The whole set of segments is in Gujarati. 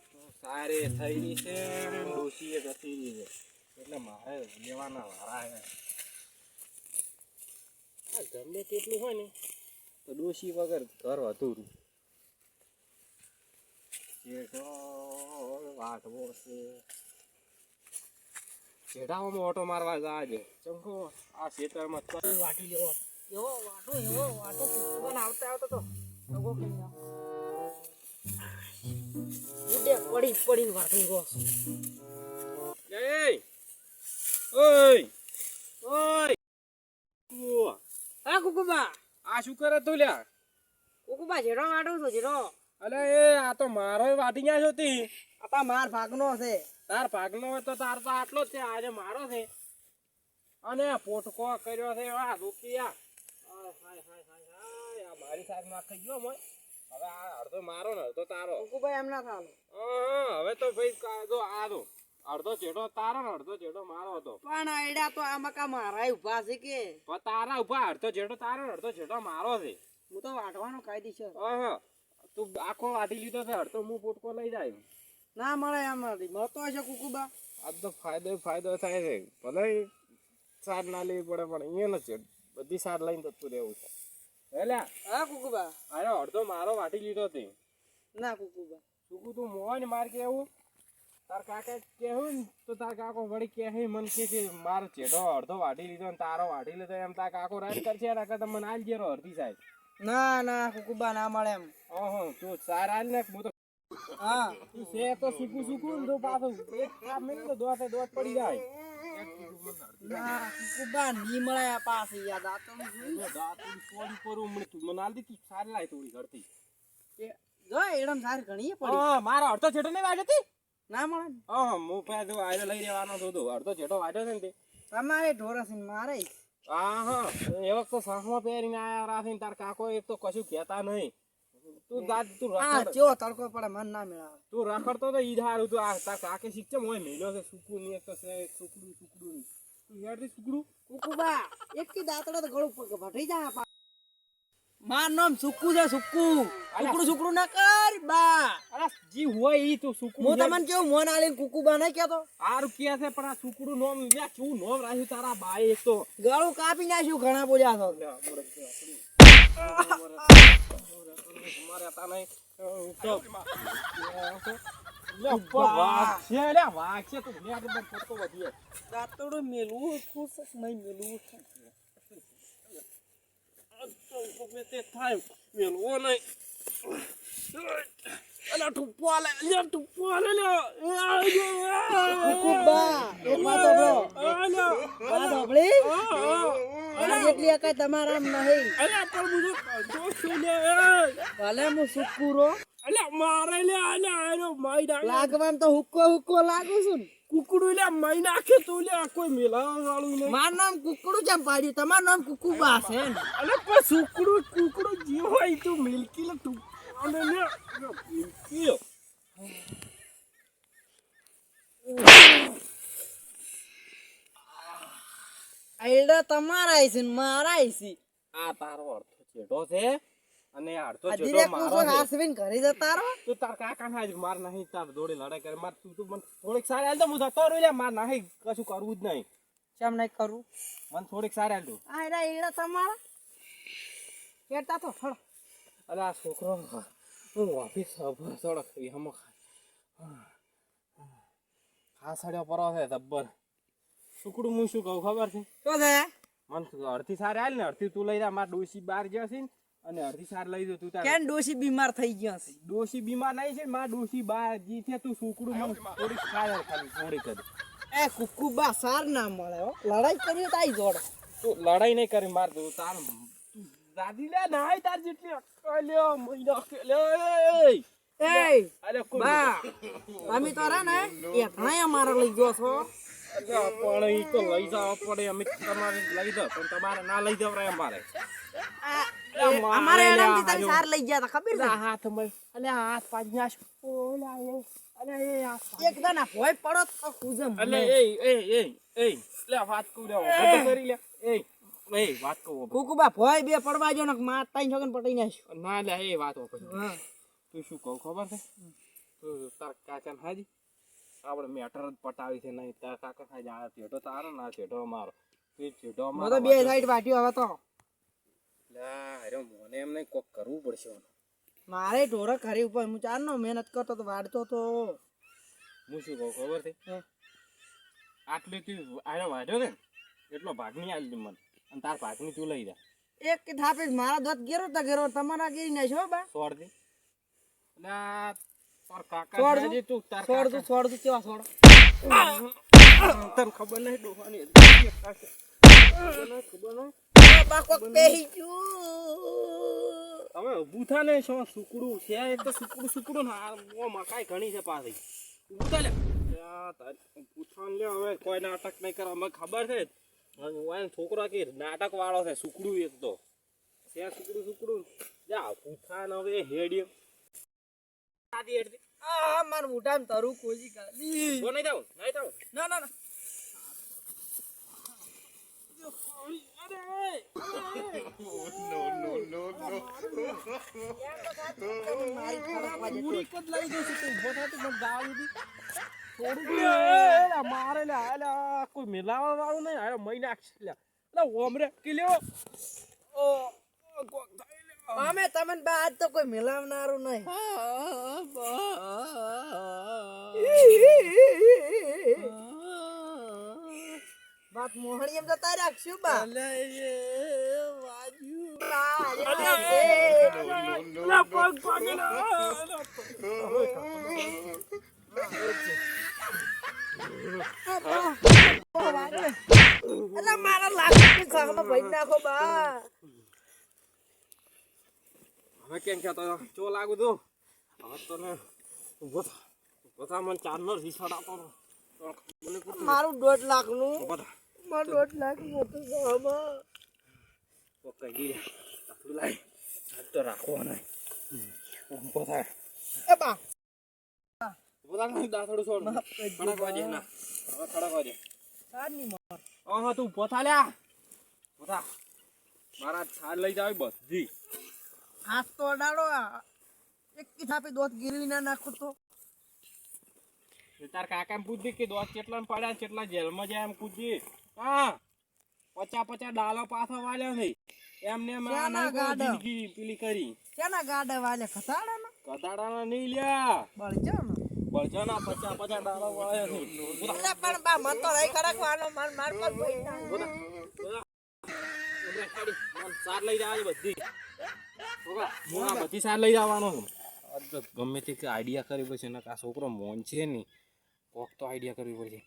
છેટો સારે થઈ છે ડોશી એ જતી રહી છે. એટલે મારે લેવાના વારા છે. ગમે તેટલું હોય ને, તો ડોશી વગર ઘર અધૂરું. વાટવો છે. જેઠાઓમાં ઓટો મારવા જાય છે ચંખો, આ ખેતરમાં વાટી લેવો. એવો વાટો એવો વાટો કુકુબાને આવતા આવતા તો કરી નાખો. ઉડે પડી પડીને વાટું ગો એય ઓય ઓય. કુવા હા કુકુબા. આ શું કરે તું લ્યા? કુકુબા જેડો વાટો છું જેડો અલે એ આ તો મારો વાટી ગયા છો તી. આપા માર ભાગનો છે. તાર ભાગનો હોય તો તાર તો આટલો જ છે આજે મારો છે. અને પોટકો કર્યો છે આ રૂપિયા હાય હાય હાય હાય હાય આ મારી સાઈડમાં ખાઈ ગયો મોય. હવે આ અડધો મારો ને અડધો તારો. કુકુબા એમ ના થાનું હવે તો ભાઈ જો આ જો અડધો ચેડો તારો ને અડધો ચેડો મારો હતો. પણ તો કા મારા ઊભા છે કે? તારા ઊભા અડધો ચેડો તારો ને અડધો ચેડો મારો છે. હું તો વાટવાનો કાયદેસર હા તું આખો વાટી લીધો છે અડધો હું પોટકો લઈ જાય. ના મળે એમ નથી મળતો હશે કુકુબા. આ તો ફાયદો ફાયદો થાય છે. ભલે સાર ના લેવી પડે પણ અહીંયા નથી બધી સાર લઈને જતું રહેવું છે. એટલે હા કુકુબા. અરે અડધો મારો વાટી લીધો તે. ના કુકુબા. શું તું મોય ને માર કેવું? તાર કાકા કેવું ને તો તાર કાકો વળી કહે મને કે કે મારો ચેડો અડધો વાટી લીધો ને તારો વાટી લીધો એમ તાર કાકો રાજ કરશે એના કરતા મને આલ જેરો અડધી સાહેબ ના ના કુકુબા ના મળે એમ. ઓહો તું સાર આલ ને હું તો હા. તું છે તો સૂકું સૂકું ને તું પાછું. એક કાપ મેં તો દોતે દોત પડી જાય. અડધી ના કુકુબા ની મળે પાસે જો સારી લાય થોડી ઘરથી જો અડધો છેટો નહીં વાગ્યો ના મળે ને. હા હું પેલો આયરો લઈ હતો તો અડધો છેટો વાગ્યો છે ને તે તમારે ઢોરસ મારે હા એ વખત સાસમાં પહેરીને આયા રાખીને તાર કાકો એક તો કશું કહેતા નહીં તું દાદ તું આ ચેવો તડકો પડે મન ના મેળા તું રખડતો તો ઈ હારું તું. આ તા કાકે શીખશે મોય મેલ્યો છે સુકું ની તો છે સુકડું સુકડું તું યાર દી સુકડું. કુકુબા એક કી દાંતડો તો ગળું ભઠી જા માર નામ સુકુ છે સુકુ સુકડું સુકડું ના કર બા. અરે જી હોય ઈ તું સુકુ હું. તમને કેવું મોન આલીને કુકુબા નહીં કેતો આર કે છે પણ આ સુકડું નોમ મે શું નોમ રાખ્યું તારા બાએ તો. ગળું કાપી નાખ્યું ઘણા બોલ્યા છો. નહીં તો લે લે વાઘ છે તું મેં આગળ ફોટો વધીએ દાંતડો મેલું ખુશ નહીં મેલું તો ગમે તે થાય મેલવો નહીં અલા ટુપ્પો આલે લે ટુપ્પો આલે લે કુકુબા એક વાત સાંભળો વાત સાંભળી એના જેટલી અકાય તમારા આમ નહીં. અલા પણ મુજો જોશું લે ભલે હું સુક્કુ રો મારે લે માઈ નાખે. લાગવામ તો હુક્કો હુક્કો લાગુ છું કુકડું લે માઈ નાખે તું લે કોઈ મેલાવા વાળું ને મારું નામ કુકડું કેમ પાડ્યું? તમારું નામ કુકુબા છે પણ સુકડું કુકડું જે હોય તો મિલકી લે તું અને લે મિલકી આઈડા તમારા છે ને મારા છે. આ તારો અડધો ચેડો છે અને આ અડધો ચેડો મારો છે. હાસવીને ઘરે જતા રહો. તું તાર કાકા ના માર નહીં તાર દોડી લડાઈ કરે. માર તું તું મને થોડીક સારી હાલ તો હું જતો રહ્યો માર નહીં કશું કરવું જ નહીં. કેમ નહીં કરું. મને થોડીક સારી હાલ તું આઈડા ઈડા તમારા. કેતા તો ફળ અરે આ છોકરો હું. ઓફિસ સડક એમાં હા સાડ્યો પરો છે જબ્બર. સુકડું હું શું કહું ખબર છે? શું છે? મને અડધી સાર હાલ ને અડધી તું લઈ જા મારા ડોસી બાર ગયા છે અને અડધી સાર લઈ જો તું તારે. કેમ ડોસી બીમાર થઈ ગયા છે? ડોસી બીમાર નહીં છે મારા ડોસી બાર જી છે તું સુકડું મને થોડી સાર ખાલી થોડી કરી એ કુકુબા સાર ના મળે હો. લડાઈ કરી તો આઈ જોડે. તું લડાઈ નહીં કરી માર તું તાર તું દાદી લે નાય તાર જેટલી. અક્કલ લ્યો મહિના કે લે એ એ અરે બા તમે તો રે ને એ ઘણા અમારે લઈ ગયો છો. પણ ઈ તો લઈ જવા પડે અમે તમારે લઈ દો પણ તમારે ના લઈ જવરાય અમારે આ, અલ્યા, એ મારે અમારે એનાથી તમે સાર લઈ ગયા તા ખબર છે? હાથ મય અલ્યા હાથ પાડી નાખ ઓલા એ અલ્યા એ હાથ પાડી. એક દાના ભોય પડો તો ખુજે અલે એ એ એ એ લે વાત કું વાત કરી. લે એ એ વાત કહું કુકુબા ભોય બે પડવા જો ને માં છોકન પટાઈ નાખ્યો ના લે એ વાત તું શું કહું ખબર છે? તું તાર કાકા હાજી. આપણે મેટર જ પટાવી છે નહીં તાર કાકા ખાઈ આ ચેટો તારો ના ચેટો મારો તું ચેટો મેં મારો તો બે સાઈડ વાટ્યો હવે તો. લા અરે મને એમ નહીં કોક કરવું પડશે મારે ઢોર ખરી ઉપર હું ચારનો મહેનત કરતો તો વાડતો તો. હું શું કહું ખબર છે? આટલી તું આને વાઢ્યો ને એટલો ભાગ નહીં આલી મને. અને તાર ભાગની તું લઈ જા. એક કે થાપે મારા દોત ગેરો તા ગેરો તમારા ગીરી છો બા. છોડ દે એટલે દઉં? છોડ કાકા. છોડ તું કેવા છોડ? તને ખબર નહીં ડોહાની તમે ઊભું ને શું સુકડું છે? એક તો સુકડું સુકડું ને મકાઈ ઘણી છે પાછી. ઊભું લે. પૂછવાનું લે. હવે કોઈ નાટક નહીં કરવા અમે ખબર છે છોકરો કે નાટક વાળો છે સુકડું એક તો. છે સુકડું સુકડું. જા ને હવે હેડી આદી હેડી આ માર મોઢામાં તરું કોજી કાઢી તો નહીં જાવ નહીં જાવ ના ના ના. કે લા મારે લે લા કોઈ મિલાવા વાળું નહીં મહિના લે. લા ઓમરે કે ઓ લે અમે તમને બાદ તો કોઈ મિલાવનારું નહીં. વાત મોહણી એમ જતા રાખશું બા. એટલે મારા લાખ નાખો, બા. હવે કેમ કે ચો લાગુ તું હવે તો ને ઊભો થા. ઊભો થા મને ચારનો રીસાડ આપો મારું દોઢ લાખનું મારું દોઢ લાખ મોટું ગામાં ઓ કઈ દી તું લાય. તો થા. એ બા. થા છોડ ખડકવા દે ના હવે ખડકવા દે સારની મોર. હા તું થા લ્યા. મારા છાડ લઈ જાવ બધી. હાથ તો અડાડો. એક કી થાપે દોત ગીરવી ના નાખો તો તાર કાકા પૂછી કે દોત કેટલા પડ્યા કેટલા જેલમાં જાય એમ પૂછી હા પચા પચા ડાલો પાછો વાલ્યો નહીં એમને? જિંદગી પેલી કરી કેના ગાડા વાલે ખતાડા ના કટાડાના નહીં લ્યા બળજો ને બળજાના પચા પચા ડાલો વાળ્યો નહીં પણ બા મન તો રહી ખડકવાનો માર માર પર ભાઈ ના સાર લઈ જવા બધી હું આ બધી સાર લઈ જવાનો છું. ગમે તે આઈડિયા કરવી પડશે ને આ છોકરો મોન છે ને કોક તો આઈડિયા કરવી પડશે.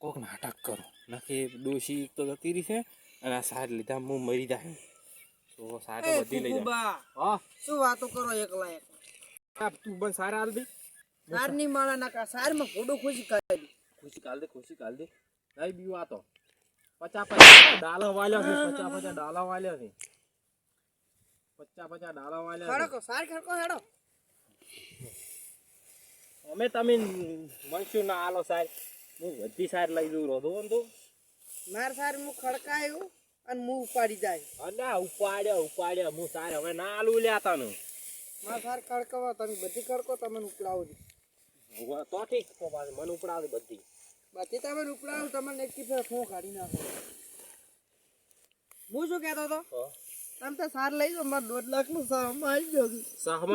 કોક નાટક કરો. નકે ડોશી તો જતી રહી છે અને આ સાર લીધા હું મરી જાય તો સાર બધી લઈ જાય હા. શું વાતો કરો એકલા એક? આ તું બન સાર હાલ દે. સારની માળા નાખા સારમાં ફોડો ખુશી કાઢી ખુશી કાલ દે ખુશી કાલ દે. નહીં બીવું તો પચા પચા ડાલા વાલ્યા છે પચા પચા ડાલા વાલ્યા છે. પચા પચા ડાલો વાલ્યો ખડકો સાર ખડકો હેડો. અમે તમે મનસુ ના આલો સાહેબ હું બધી સાર લઈ જઉં રોધો ને તું માર સાર હું ખડકાયું અને હું ઉપાડી જાય. અલ્યા ઉપાડ્યો ઉપાડ્યો હું સાર હવે ના આલું લ્યા તને. માર સાર ખડકવા તમે બધી ખડકો તમે ઉપડાવો તો ઠીક મને ઉપડાવે બધી. બધી તમે ઉપડાવો તમને એક કી ફોન કાઢી નાખો. હું શું કહેતો હતો? તમે તો સાર લઈ જાઓ મારે દોઢ લાખનું સારમાં આવી ગયો.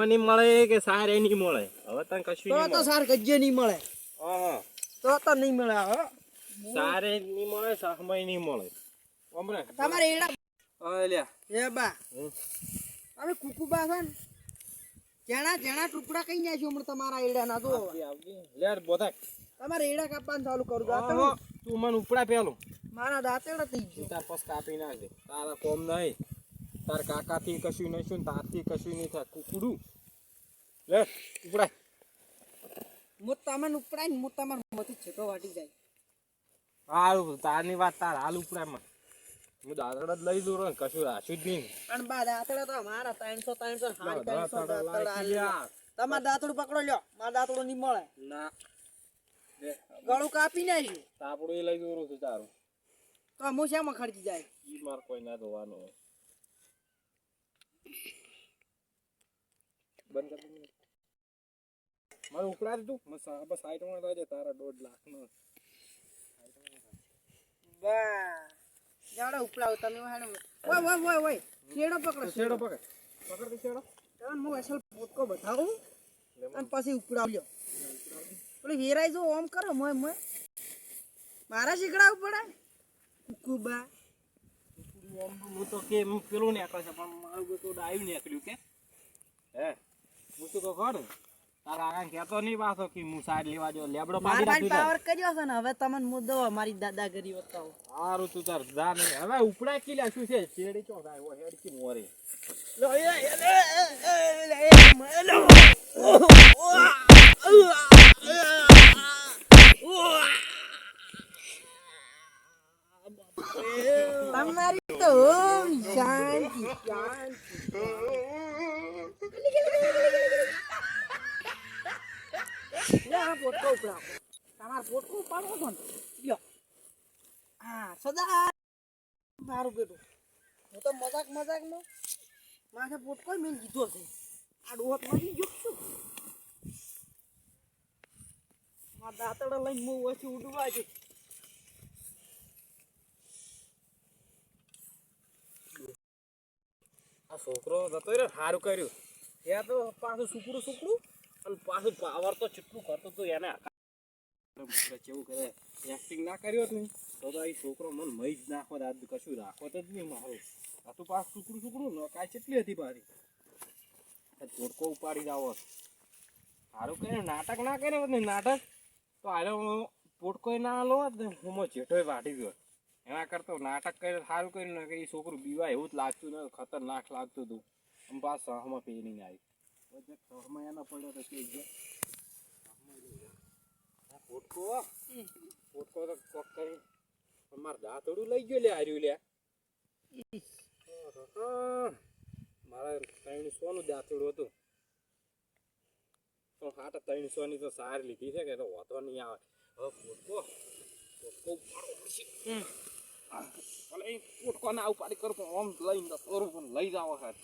નહીં મળે કે સાર એ નહીં મળે? હવે તને કશું તો સાર ગજ્જે નહીં મળે. હા. તો તો નહીં મળે હો. સારે નહીં મળે સહમાં નહીં મળે. તમારે એડા એ બા. તમે કુકુબા છે ને જેણા જેણા ટુકડા કઈ નાખ્યો હમણાં તમારા એડા ના તો આવજી, આવજી. લે તમારે એડા કાપવાનું ચાલુ કરું તું મને ઉપડા પેલું મારા દાંતેડા થઈ ગયો. તાર પસ કાપી નાખજે. તારા કોમ નહીં. તાર કાકાથી કશું નહીં શું તારથી કશું નહીં થાય. કુકડું. લે ઉપડાય. તમને ઉપડાય ને તમારા મોથી છેટો વાટી જાય. હારું તારની વાત તાર. હાલ ઉપડામાં. હું દાદડા જ લઈ દઉં ને કશું રાશું જ નહીં. પણ બા દાતડા તો મારા ત્રણસો ત્રણસો દાંતડા. તમારે દાંતડું પકડો લ્યો. મારા દાંતડું નહીં મળે. ના. ગળું કાપી નાખ્યું. તાપડું એ લઈ દઉં છું તારું. તો હું મૂછામાં ખર્ચી જાય. ઈ માર કોઈ ના ધોવાનું હોય. બંધ કરી મારે ઉપરા તું બસ સાઈઠમાં થાય છે તારા દોઢ લાખ નો જાડો ઉપલાવ તમે હેડો. ઓય ઓય ઓય ઓય. છેડો પકડો છેડો પકડ પકડ. દે છેડો તન હું અસલ પોટકો બતાવું? અને પછી ઉપડાવ્યો પેલી વેરાઈ જો ઓમ કરો મોય મોય. મારા શીખડાવું પડે? કુકુબા હું તો કે પેલું નીકળે છે પણ મારું બધું ડાયું નીકળ્યું કે હે હું તો ખરું તારા આગળ કહેતો નહીં પાછો કે હું સાઈડ લેવા જો લેબડો પાડી મારા પાવર કર્યો છે ને હવે તમને મુદ્દો મારી દાદાગીરી બતાવો સારું તું તાર જા નહીં હવે ઉપડા કિલ્લા શું છે શેડી ચો મોરે તમારી તો ઓમ શાંતિ હા સદા મારું બેટું હું તો મજાક મજાકમાં માથે પોટકો મેં કીધો છે આ ડોહત મળી ગયો છું મારા લઈને હું ઓછી ઉડવા છું છોકરો જતો રહ્યો સારું કર્યું. ત્યાં તો પાછું સુકડું સુકડું અને પાછું પાવર તો ચીટલું કરતો તો એને કેવું કરે એક્ટિંગ ના કર્યો જ નહીં તો તો એ છોકરો મન મહી જ નાખો આજ કશું રાખો તો જ નહીં મારું. આ તો પાછું સુકડું સુકડું ન કાંઈ કેટલી હતી મારી. આ જોડકો ઉપાડી જાવ સારું કર્યું નાટક ના કરે નાટક, તો આરે પોટકો ના લો હું જેઠોય વાટી ગયો. એના કરતો નાટક કરી સારું કર્યું ને કે એ છોકરું બીવા એવું જ લાગતું ને ખતરનાક લાગતું હતું આમ પાસ સહમાં પહેરીને આવી. સહમાં એના પડ્યો તો કે ગયો આ પોટકો પોટકો તો કોક કરી. પણ મારે દાંતડું લઈ ગયો લે હાર્યું લે. મારા ત્રણસો નું દાંતડું હતું. તો હાટ ત્રણસો ની તો સારી લીધી છે કે તો વાંધો નહીં આવે. હવે પોટકો પોટકો ઉપાડો પડશે. ભલે એ પોટકો ના ઉપાડી કરું પણ આમ લઈને તો પણ લઈ જાવ હાથ